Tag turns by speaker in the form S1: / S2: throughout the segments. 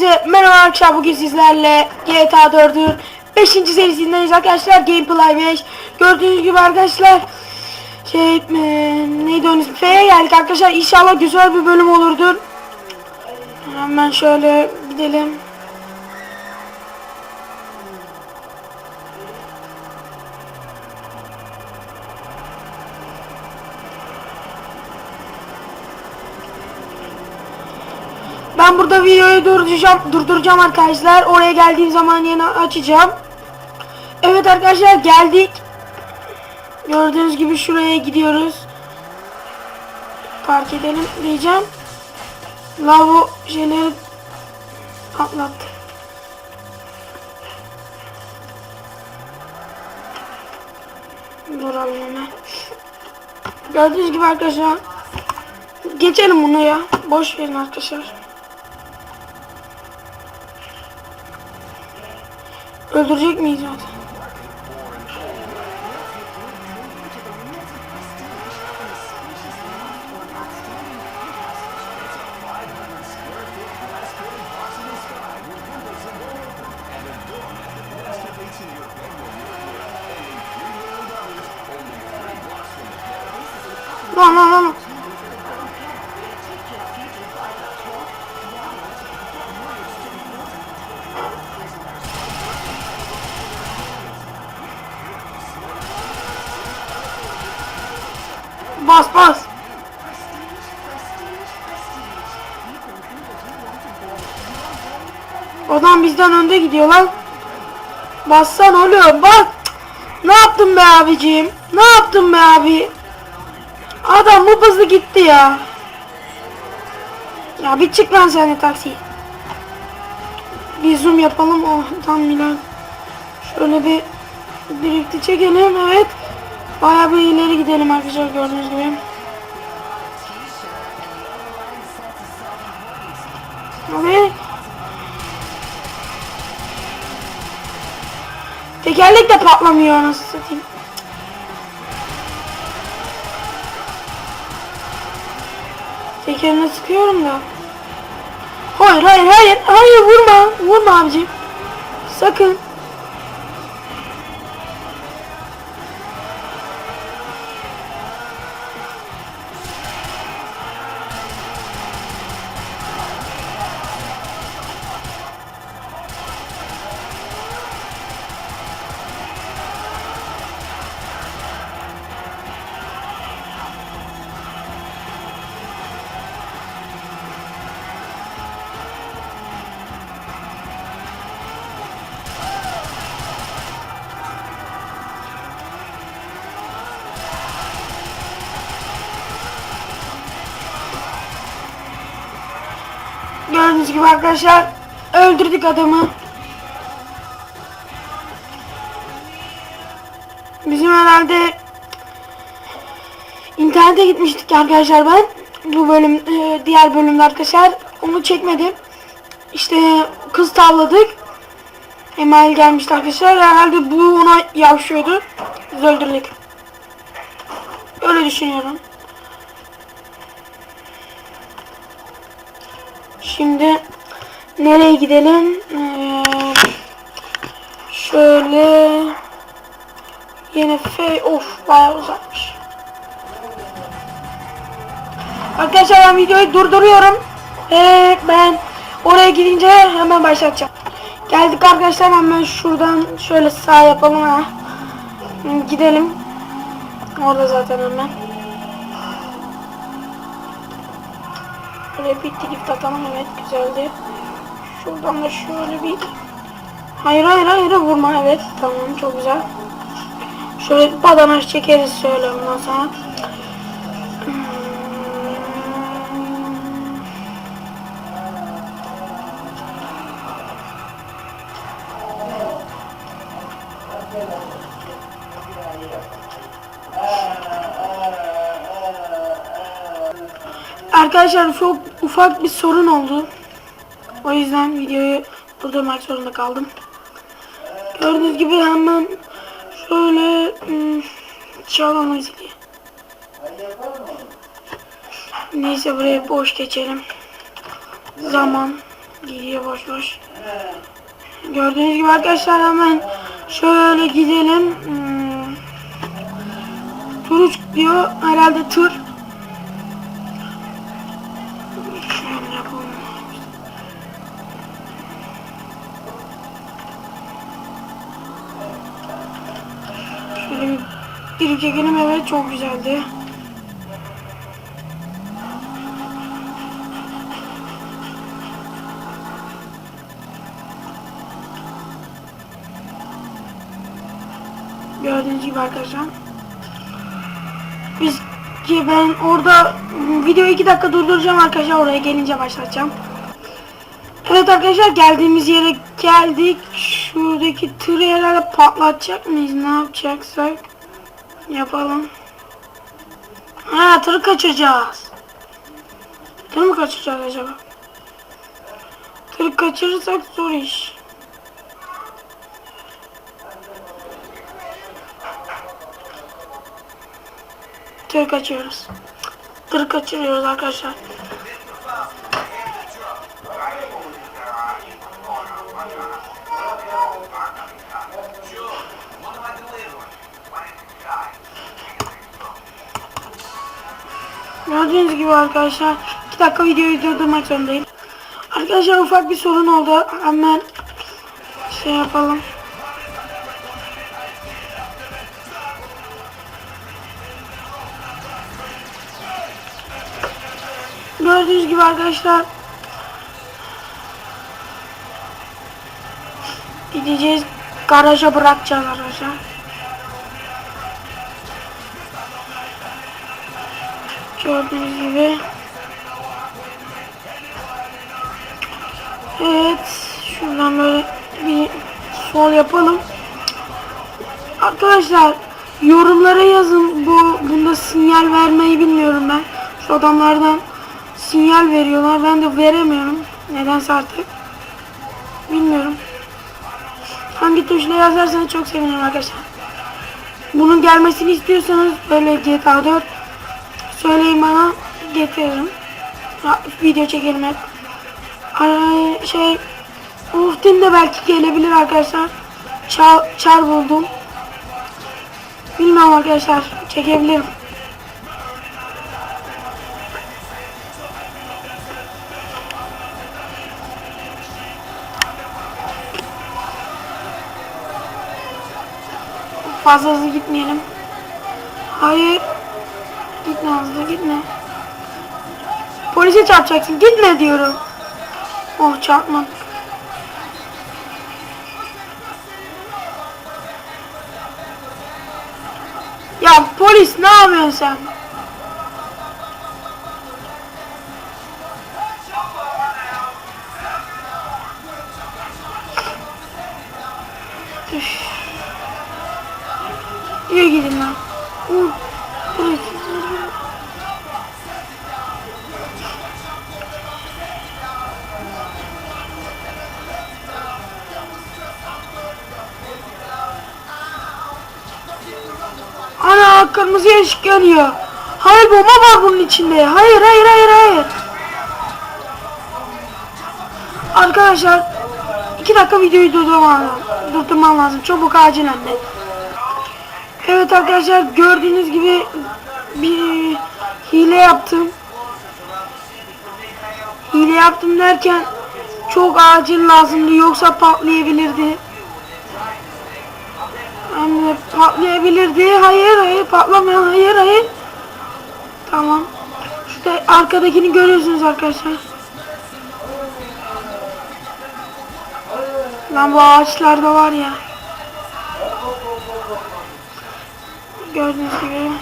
S1: Herkese merhaba arkadaşlar bugün sizlerle GTA 4'ün 5. serisindeyiz arkadaşlar Gameplay 5 Gördüğünüz gibi arkadaşlar Şey e, neydi onun ismi? F'ye geldik arkadaşlar İnşallah güzel bir bölüm olurdur. Hemen şöyle gidelim Ben burada videoyu durduracağım, durduracağım arkadaşlar. Oraya geldiğim zaman yine açacağım. Evet arkadaşlar geldik. Gördüğünüz gibi şuraya gidiyoruz. Park edelim diyeceğim. Lavabo şeyleri atlattı. Duralım hemen. Gördüğünüz gibi arkadaşlar. Geçelim bunu ya. Boş verin arkadaşlar. Öldürecek miyiz zaten? Lan lan lan. Bas bas. Adam bizden önde gidiyor lan. Bassan oğlum bas. Ne yaptın be abicim? Ne yaptın be abi? Adam bu hızlı gitti ya. Ya bir çık lan sen de taksi. Bir zoom yapalım. Oh tam Milan. Şöyle bir birlikte çekelim. Evet. Bayağı bir ileri gidelim arkadaşlar gördüğünüz gibi. Abi. Tekerlek de patlamıyor anasını satayım. Tekerine sıkıyorum da. Hayır hayır hayır hayır vurma vurma abicim. Sakın. Gördüğünüz gibi arkadaşlar öldürdük adamı. Bizim herhalde internete gitmiştik arkadaşlar ben. Bu bölüm e, diğer bölümde arkadaşlar onu çekmedim. İşte kız tavladık. Email gelmişti arkadaşlar. Herhalde bu ona yavşıyordu. Biz öldürdük. Öyle düşünüyorum. Şimdi nereye gidelim? Ee, şöyle yine F of bayağı uzakmış. Arkadaşlar ben videoyu durduruyorum. Ee, ben oraya gidince hemen başlatacağım. Geldik arkadaşlar hemen şuradan şöyle sağ yapalım ha. Gidelim. Orada zaten hemen. Bir drift atalım evet güzeldi. Şuradan da şöyle bir Hayır hayır hayır vurma evet tamam çok güzel. Şöyle badanaş çekeriz şöyle ondan sonra. Arkadaşlar çok ufak bir sorun oldu. O yüzden videoyu durdurmak zorunda kaldım. Gördüğünüz gibi hemen şöyle hmm, çalan izliyor. Neyse buraya boş geçelim. Zaman. Gidiyor boş boş. Gördüğünüz gibi arkadaşlar hemen şöyle gidelim. Hmm. Turuç diyor. Herhalde tır. Bir bir çekelim evet çok güzeldi. Gördüğünüz gibi arkadaşlar. Biz ki ben orada videoyu 2 dakika durduracağım arkadaşlar oraya gelince başlatacağım. Evet arkadaşlar geldiğimiz yere geldik. Şuradaki tırı herhalde patlatacak mıyız? Ne yapacaksak yapalım. Ha tırı kaçıracağız. Tırı mı kaçıracağız acaba? Tırı kaçırırsak zor iş. Tır kaçıyoruz. Tır kaçırıyoruz arkadaşlar. Gördüğünüz gibi arkadaşlar 2 dakika videoyu durdurmak zorundayım. Arkadaşlar ufak bir sorun oldu. Hemen şey yapalım. Gördüğünüz gibi arkadaşlar gideceğiz garaja bırakacağız arkadaşlar. Gördüğünüz gibi. Evet. Şuradan böyle bir sol yapalım. Arkadaşlar yorumlara yazın. Bu bunda sinyal vermeyi bilmiyorum ben. Şu adamlardan sinyal veriyorlar. Ben de veremiyorum. Nedense artık. Bilmiyorum. Hangi tuşla yazarsanız çok sevinirim arkadaşlar. Bunun gelmesini istiyorsanız böyle GTA 4 Söyleyin bana getiririm. Video çekelim hep. Ay, şey Uftin de belki gelebilir arkadaşlar. Çar, çar buldum. Bilmem arkadaşlar. Çekebilirim. Fazla hızlı gitmeyelim. Hayır. Gitme hızlı gitme. Polise çarpacaksın. Gitme diyorum. Oh çarpma. Ya polis ne yapıyorsun sen? Üf. Yürü gidin lan. Uh. Kırmızı ışık yanıyor. Hayır bomba var bunun içinde. Hayır hayır hayır hayır. Arkadaşlar iki dakika videoyu durdurmam lazım. Durdurmam lazım. Çabuk acilen de. Evet arkadaşlar gördüğünüz gibi bir hile yaptım. Hile yaptım derken çok acil lazımdı yoksa patlayabilirdi. Anne patlayabilirdi. Hayır hayır patlamıyor. Hayır hayır. Tamam. Şurada arkadakini görüyorsunuz arkadaşlar. Lan bu ağaçlarda var ya. Gördüğünüz gibi.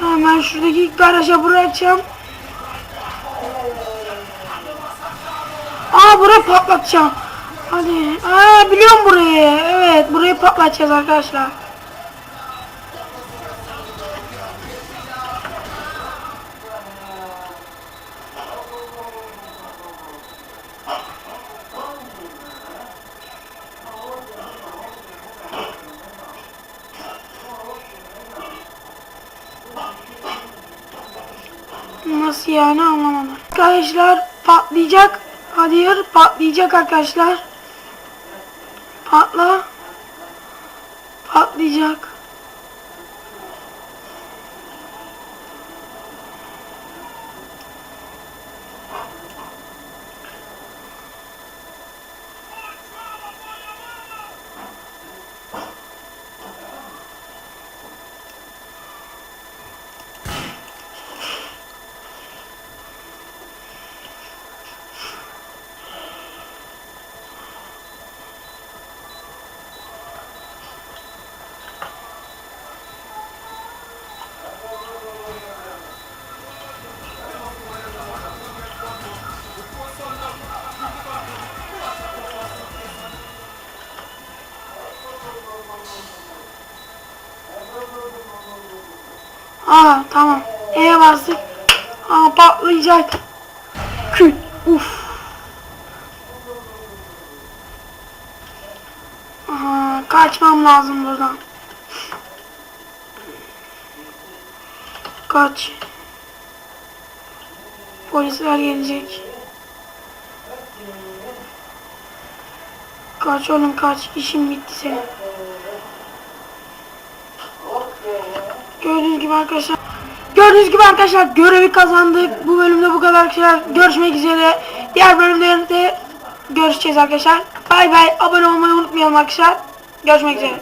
S1: Hemen şuradaki garaja bırakacağım. Aa buraya patlatacağım. Hadi. Aa biliyorum burayı. Evet burayı patlatacağız arkadaşlar. Nasıl yani anlamadım. Arkadaşlar Patlayacak. Hayır patlayacak arkadaşlar. Aa tamam. E'ye bastık. Aa patlayacak. Kül. Uf. Aha, kaçmam lazım buradan. Kaç. Polisler gelecek. Kaç oğlum kaç. İşin bitti senin. Gördüğünüz gibi arkadaşlar. Gördüğünüz gibi arkadaşlar görevi kazandık. Bu bölümde bu kadar arkadaşlar. Görüşmek üzere. Diğer bölümlerde görüşeceğiz arkadaşlar. Bay bay. Abone olmayı unutmayalım arkadaşlar. Görüşmek üzere.